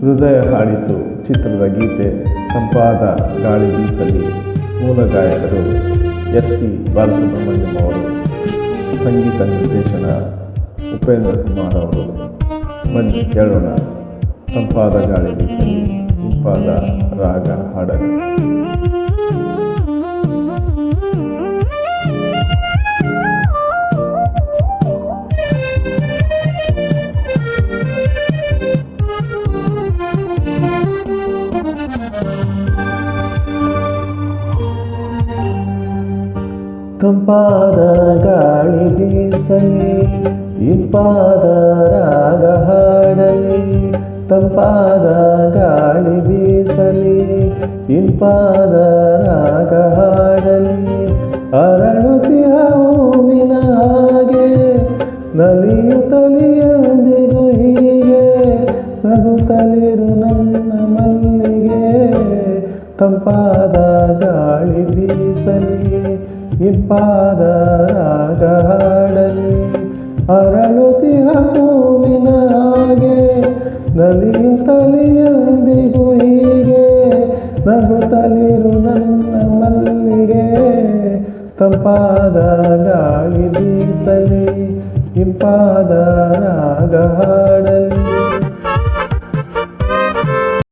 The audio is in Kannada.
ಹೃದಯ ಹಾಡಿತು ಚಿತ್ರದ ಗೀತೆ ತಂಪಾದ ಗಾಳಿ ಬೀಸಲಿ ಮೂಲ ಗಾಯಕರು ಎಸ್ ಪಿ ಬಾಲಸುಬ್ರಹ್ಮಣ್ಯಂ ಅವರು, ಸಂಗೀತ ನಿರ್ದೇಶನ ಉಪೇಂದ್ರ ಕುಮಾರ್ ಅವರು. ಬನ್ನಿ ಕೇಳೋಣ. ಸಂಪಾದ ಗಾಳಿ ಬೀಸಲಿ, ಸಂಪಾದ ರಾಗ ಹಾಡಲು. ತಂಪಾದ ಗಾಳಿ ಬೀಸಲಿ ಇಂಪಾದ ರಾಗ ಹಾಡಲಿ. ತಂಪಾದ ಗಾಳಿ ಬೀಸಲಿ ಇಂಪಾದ ರಾಗ ಹಾಡಲಿ. ಅರಳುತ್ತಿಯ ಹೂವಿನ ಹಾಗೆ, ನಲಿಯು ತಲಿಯಂದಿರು ಹೀಗೆ. ನಗುತ್ತಲಿರು ನನ್ನ ಮಲ್ಲಿಗೆ, ತಂಪಾದ ಗಾಳಿ ಬೀಸಲಿ ಇಂಪಾದ ರಾಗಾಡಲಿ ಅರಳುತಿಹ ಹೂವಿನ ಹಾಗೆ ನಲಿಯುತ್ತಲಿ ಎಂದಿಗೂ ಹೀಗೆ, ನಗುತ್ತಲಿರು ನನ್ನ ಮಲ್ಲಿಗೆ. ತಂಪಾದ ಗಾಳಿ ಬೀಸಲಿ ಇಂಪಾದ ರಾಗ